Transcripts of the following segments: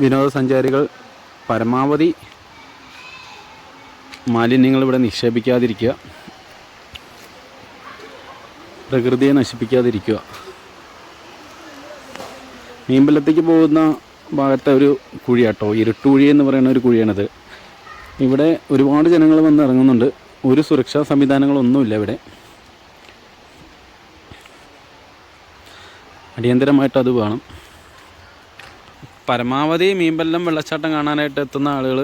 വിനോദസഞ്ചാരികൾ പരമാവധി മാലിന്യങ്ങൾ ഇവിടെ നിക്ഷേപിക്കാതിരിക്കുക. പ്രകൃതിയെ നശിപ്പിക്കാതിരിക്കുക. മീമ്പലത്തേക്ക് പോകുന്ന ഭാഗത്തെ ഒരു കുഴിയാട്ടോ ഇരുട്ടുകുഴി എന്ന് പറയുന്ന ഒരു കുഴിയാണിത്. ഇവിടെ ഒരുപാട് ജനങ്ങൾ വന്ന് ഇറങ്ങുന്നുണ്ട്. ഒരു സുരക്ഷാ സംവിധാനങ്ങളൊന്നുമില്ല ഇവിടെ. അടിയന്തരമായിട്ട് അത് വേണം. പരമാവധി മീൻപല്ലം വെള്ളച്ചാട്ടം കാണാനായിട്ട് എത്തുന്ന ആളുകൾ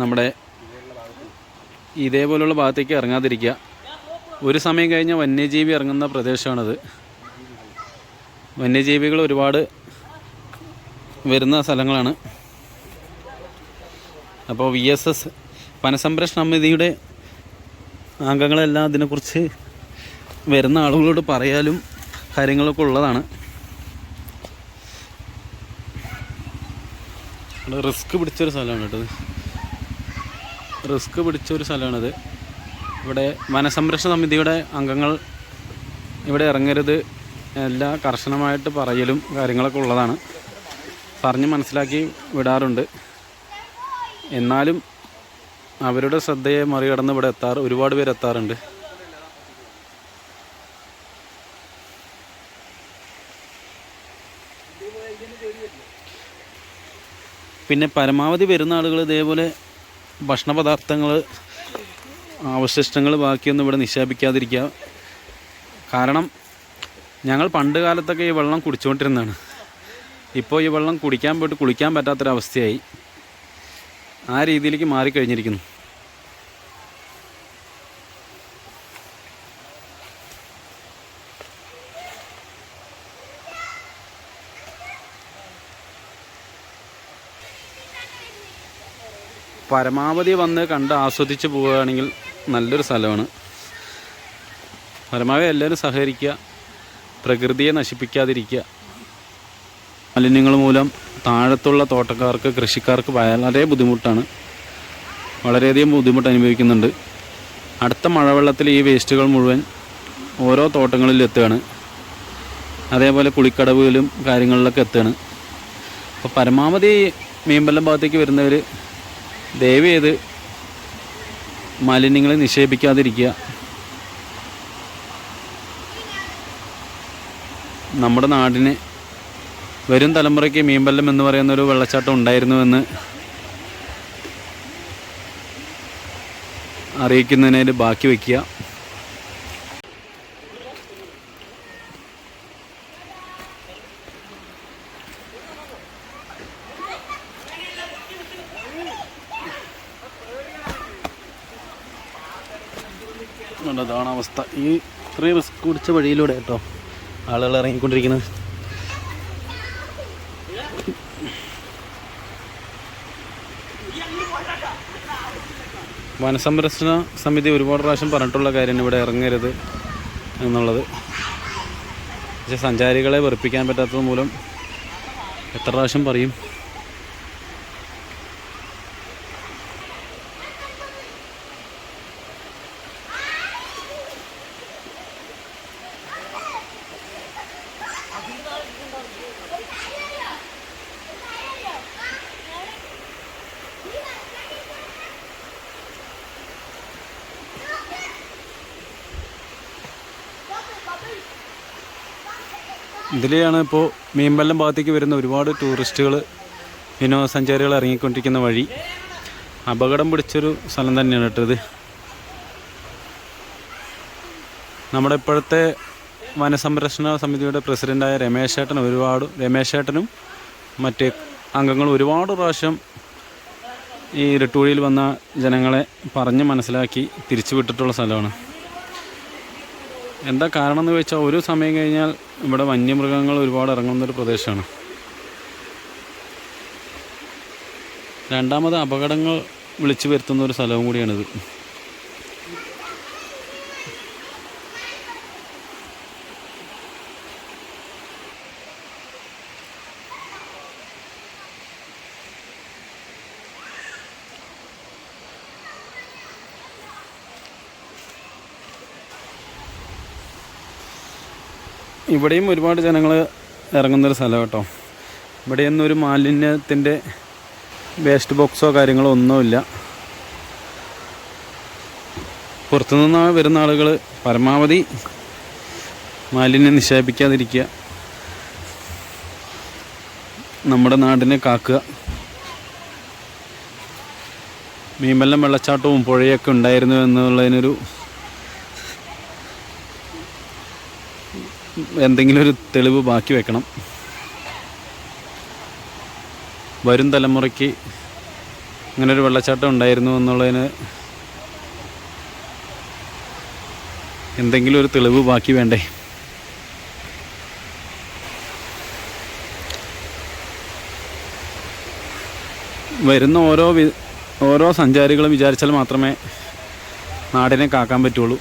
നമ്മുടെ ഇതേപോലുള്ള ഭാഗത്തേക്ക് ഇറങ്ങാതിരിക്കുക. ഒരു സമയം കഴിഞ്ഞാൽ വന്യജീവി ഇറങ്ങുന്ന പ്രദേശമാണത്. വന്യജീവികൾ ഒരുപാട് വരുന്ന സ്ഥലങ്ങളാണ്. അപ്പോൾ വി എസ് എസ് വനസംരക്ഷണ സമിതിയുടെ അംഗങ്ങളെല്ലാം അതിനെക്കുറിച്ച് വരുന്ന ആളുകളോട് പറയാലും കാര്യങ്ങളൊക്കെ ഉള്ളതാണ്. ഇവിടെ റിസ്ക് പിടിച്ചൊരു സ്ഥലമാണ് കേട്ടത് റിസ്ക് പിടിച്ചൊരു സ്ഥലമാണിത് ഇവിടെ വനസംരക്ഷണ സമിതിയുടെ അംഗങ്ങൾ ഇവിടെ ഇറങ്ങരുത്. എല്ലാ കർശനമായിട്ട് പറയലും കാര്യങ്ങളൊക്കെ ഉള്ളതാണ്. പറഞ്ഞ് മനസ്സിലാക്കി വിടാറുണ്ട്. എന്നാലും അവരുടെ ശ്രദ്ധയെ മറികടന്ന് ഇവിടെ എത്താറ് ഒരുപാട് പേര് എത്താറുണ്ട്. പിന്നെ പരമാവധി വരുന്ന ആളുകൾ ഇതേപോലെ ഭക്ഷണ പദാർത്ഥങ്ങൾ അവശിഷ്ടങ്ങൾ ബാക്കിയൊന്നും ഇവിടെ നിക്ഷേപിക്കാതിരിക്കുക. കാരണം ഞങ്ങൾ പണ്ട് കാലത്തൊക്കെ ഈ വെള്ളം കുടിച്ചുകൊണ്ടിരുന്നതാണ്. ഇപ്പോൾ ഈ വെള്ളം കുടിക്കാൻ പോയിട്ട് കുളിക്കാൻ പറ്റാത്തൊരവസ്ഥയായി. ആ രീതിയിലേക്ക് മാറിക്കഴിഞ്ഞിരിക്കുന്നു. പരമാവധി വന്ന് കണ്ട് ആസ്വദിച്ച് പോവുകയാണെങ്കിൽ നല്ലൊരു സ്ഥലമാണ്. പരമാവധി എല്ലാവരും സഹകരിക്കുക പ്രകൃതിയെ നശിപ്പിക്കാതിരിക്കുക. മാലിന്യങ്ങൾ മൂലം താഴത്തുള്ള തോട്ടക്കാർക്ക് കൃഷിക്കാർക്ക് വളരെ ബുദ്ധിമുട്ടാണ്. വളരെയധികം ബുദ്ധിമുട്ട് അനുഭവിക്കുന്നുണ്ട്. അടുത്ത മഴവെള്ളത്തിൽ ഈ വേസ്റ്റുകൾ മുഴുവൻ ഓരോ തോട്ടങ്ങളിലും എത്തുകയാണ്. അതേപോലെ കുളിക്കടവുകളിലും കാര്യങ്ങളിലൊക്കെ എത്തുകയാണ്. അപ്പോൾ പരമാവധി മീൻപല്ലം ഭാഗത്തേക്ക് വരുന്നവർ ദയവ് ചെയ്ത് മാലിന്യങ്ങളെ നിക്ഷേപിക്കാതിരിക്കുക. നമ്മുടെ നാടിന് വരും തലമുറയ്ക്ക് മീൻപല്ലം എന്ന് പറയുന്ന ഒരു വെള്ളച്ചാട്ടം ഉണ്ടായിരുന്നുവെന്ന് അറിയിക്കുന്നതിനു ബാക്കി വയ്ക്കുക. അതാണ് അവസ്ഥ. ഈ ഇത്രയും റിസ്ക് കുടിച്ച വഴിയിലൂടെ കേട്ടോ ആളുകൾ ഇറങ്ങിക്കൊണ്ടിരിക്കുന്നത്. വനസംരക്ഷണ സമിതി ഒരുപാട് പ്രാവശ്യം പറഞ്ഞിട്ടുള്ള കാര്യം ഇവിടെ ഇറങ്ങരുത് എന്നുള്ളത്. പക്ഷെ സഞ്ചാരികളെ വെറുപ്പിക്കാൻ പറ്റാത്തത് മൂലം എത്ര പ്രാവശ്യം പറയും? ഇതിലെയാണ് ഇപ്പോൾ മീൻപല്ലം ഭാഗത്തേക്ക് വരുന്ന ഒരുപാട് ടൂറിസ്റ്റുകൾ വിനോദസഞ്ചാരികൾ ഇറങ്ങിക്കൊണ്ടിരിക്കുന്ന വഴി അപകടം പിടിച്ചൊരു സ്ഥലം തന്നെയാണ് കേട്ടോ ഇത്. നമ്മുടെ ഇപ്പോഴത്തെ വനസംരക്ഷണ സമിതിയുടെ പ്രസിഡന്റായ രമേശ് ഏട്ടൻ ഒരുപാട് രമേശ് ഏട്ടനും മറ്റ് അംഗങ്ങൾ ഒരുപാട് പ്രാവശ്യം ഈ ഇരട്ടൂഴിയിൽ വന്ന ജനങ്ങളെ പറഞ്ഞ് മനസ്സിലാക്കി തിരിച്ചു വിട്ടിട്ടുള്ള സ്ഥലമാണ്. എന്താ കാരണം എന്ന് വെച്ചാൽ ഒരു സമയം കഴിഞ്ഞാൽ ഇവിടെ വന്യമൃഗങ്ങൾ ഒരുപാട് ഇറങ്ങുന്ന ഒരു പ്രദേശമാണ്. രണ്ടാമത് അപകടങ്ങൾ വിളിച്ചു വരുത്തുന്ന ഒരു സ്ഥലവും കൂടിയാണിത്. ഇവിടെയും ഒരുപാട് ജനങ്ങൾ ഇറങ്ങുന്നൊരു സ്ഥലം കേട്ടോ ഇവിടെയൊന്നും ഒരു മാലിന്യത്തിന്റെ വേസ്റ്റ് ബോക്സോ കാര്യങ്ങളോ ഒന്നുമില്ല പുറത്തുനിന്ന് വരുന്ന ആളുകൾ പരമാവധി മാലിന്യം നിക്ഷേപിക്കാതിരിക്കുക. നമ്മുടെ നാടിനെ കാക്കുക. മീൻവെല്ലം വെള്ളച്ചാട്ടവും പുഴയൊക്കെ ഉണ്ടായിരുന്നു എന്നുള്ളതിനൊരു എന്തെങ്കിലും ഒരു തെളിവ് ബാക്കി വെക്കണം. വരും തലമുറയ്ക്ക് ഇങ്ങനൊരു വെള്ളച്ചാട്ടം ഉണ്ടായിരുന്നു എന്നുള്ളതിന് എന്തെങ്കിലും ഒരു തെളിവ് ബാക്കി വേണ്ടേ? വരുന്ന ഓരോ ഓരോ സഞ്ചാരികളും വിചാരിച്ചാൽ മാത്രമേ നാടിനെ കാക്കാൻ പറ്റുള്ളൂ.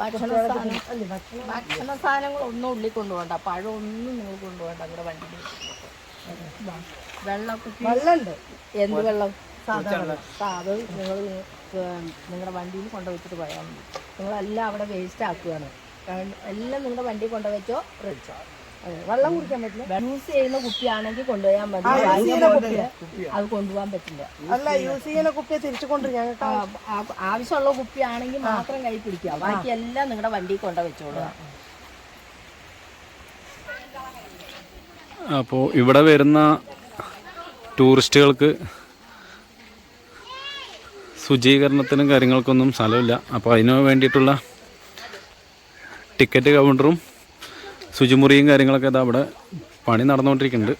ഭക്ഷണ സാധനങ്ങൾ ഒന്നും ഉള്ളിൽ കൊണ്ടുപോകണ്ട. പഴം ഒന്നും നിങ്ങൾ കൊണ്ടുപോകണ്ട നിങ്ങളുടെ വണ്ടിയിൽ. വെള്ളം വെള്ളമുണ്ട്. എന്ത് വെള്ളം? സാധാരണ അത് നിങ്ങൾ നിങ്ങളുടെ വണ്ടിയിൽ കൊണ്ടുവച്ചിട്ട് പോയാൽ മതി. നിങ്ങളെല്ലാം അവിടെ വേസ്റ്റ് ആക്കുകയാണ്. കാരണം എല്ലാം നിങ്ങളുടെ വണ്ടി കൊണ്ടുവച്ചോ വെച്ചോ അതെ വെള്ളം കുടിക്കാൻ പറ്റില്ല. യൂസ് ചെയ്യുന്ന കുപ്പിയാണെങ്കിൽ കൊണ്ടുപോയാൽ മതി. അത് കൊണ്ടുപോകാൻ പറ്റില്ല. അല്ല യൂസ് ചെയ്യുന്ന കുപ്പിയെ തിരിച്ചു കൊണ്ട് ഞങ്ങൾക്ക് ആ, ആ- ആവശ്യമുള്ള കുപ്പിയാണെങ്കിൽ മാത്രം കൈ പിടിക്കുക. ബാക്കി എല്ലാം നിങ്ങളുടെ വണ്ടി കൊണ്ട വെച്ചോളൂ അപ്പോൾ ഇവിടെ വരുന്ന ടൂറിസ്റ്റുകൾക്ക് ശുചീകരണത്തിനും കാര്യങ്ങൾക്കൊന്നും സ്ഥലമില്ല. അപ്പോൾ അതിനു വേണ്ടിയിട്ടുള്ള ടിക്കറ്റ് കൗണ്ടറും ശുചിമുറിയും കാര്യങ്ങളൊക്കെ ഇതാ അവിടെ പണി നടന്നുകൊണ്ടിരിക്കുന്നുണ്ട്.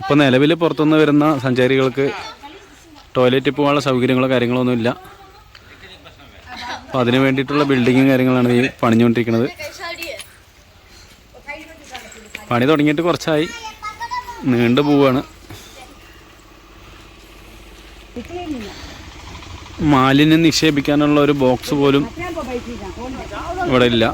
ഇപ്പോൾ നിലവിൽ പുറത്തുനിന്ന് വരുന്ന സഞ്ചാരികൾക്ക് ടോയ്ലറ്റിൽ പോകാനുള്ള സൗകര്യങ്ങളോ കാര്യങ്ങളോ ഒന്നുമില്ല അപ്പോൾ അതിന് വേണ്ടിയിട്ടുള്ള ബിൽഡിങ്ങും കാര്യങ്ങളാണ് ഈ പണിഞ്ഞുകൊണ്ടിരിക്കുന്നത്. പണി തുടങ്ങിയിട്ട് കുറച്ചായി. നീണ്ടു പോവാണ്. മാലിന്യം നിക്ഷേപിക്കാനുള്ള ഒരു ബോക്സ് പോലും ഇവിടെ ഇല്ല.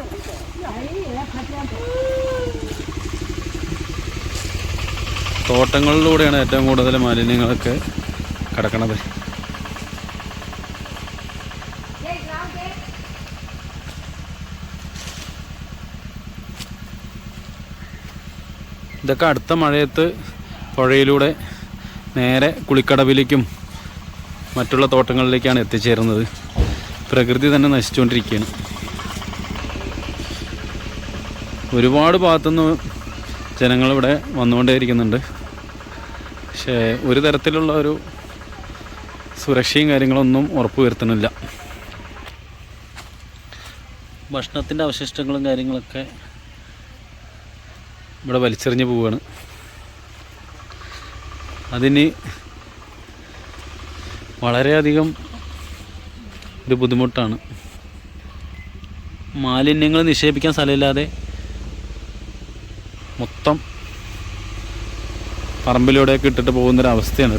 തോട്ടങ്ങളിലൂടെയാണ് ഏറ്റവും കൂടുതൽ മാലിന്യങ്ങളൊക്കെ കിടക്കണത്. ഇതൊക്കെ അടുത്ത മഴയത്ത് പുഴയിലൂടെ നേരെ കുളിക്കടവിലേക്കും മറ്റുള്ള തോട്ടങ്ങളിലേക്കാണ് എത്തിച്ചേരുന്നത്. പ്രകൃതി തന്നെ നശിച്ചുകൊണ്ടിരിക്കുകയാണ്. ഒരുപാട് ഭാഗത്തുനിന്ന് ജനങ്ങളിവിടെ വന്നുകൊണ്ടേയിരിക്കുന്നുണ്ട്. പക്ഷേ ഒരു തരത്തിലുള്ള ഒരു സുരക്ഷയും കാര്യങ്ങളൊന്നും ഉറപ്പുവരുത്തുന്നില്ല. ഭക്ഷണത്തിന്റെ അവശിഷ്ടങ്ങളും കാര്യങ്ങളൊക്കെ ഇവിടെ വലിച്ചെറിഞ്ഞ് പോവുകയാണ്. അതിന് വളരെയധികം ഒരു ബുദ്ധിമുട്ടാണ്. മാലിന്യങ്ങൾ നിക്ഷേപിക്കാൻ സ്ഥലമില്ലാതെ മൊത്തം പറമ്പിലൂടെയൊക്കെ ഇട്ടിട്ട് പോകുന്നൊരവസ്ഥയാണ്.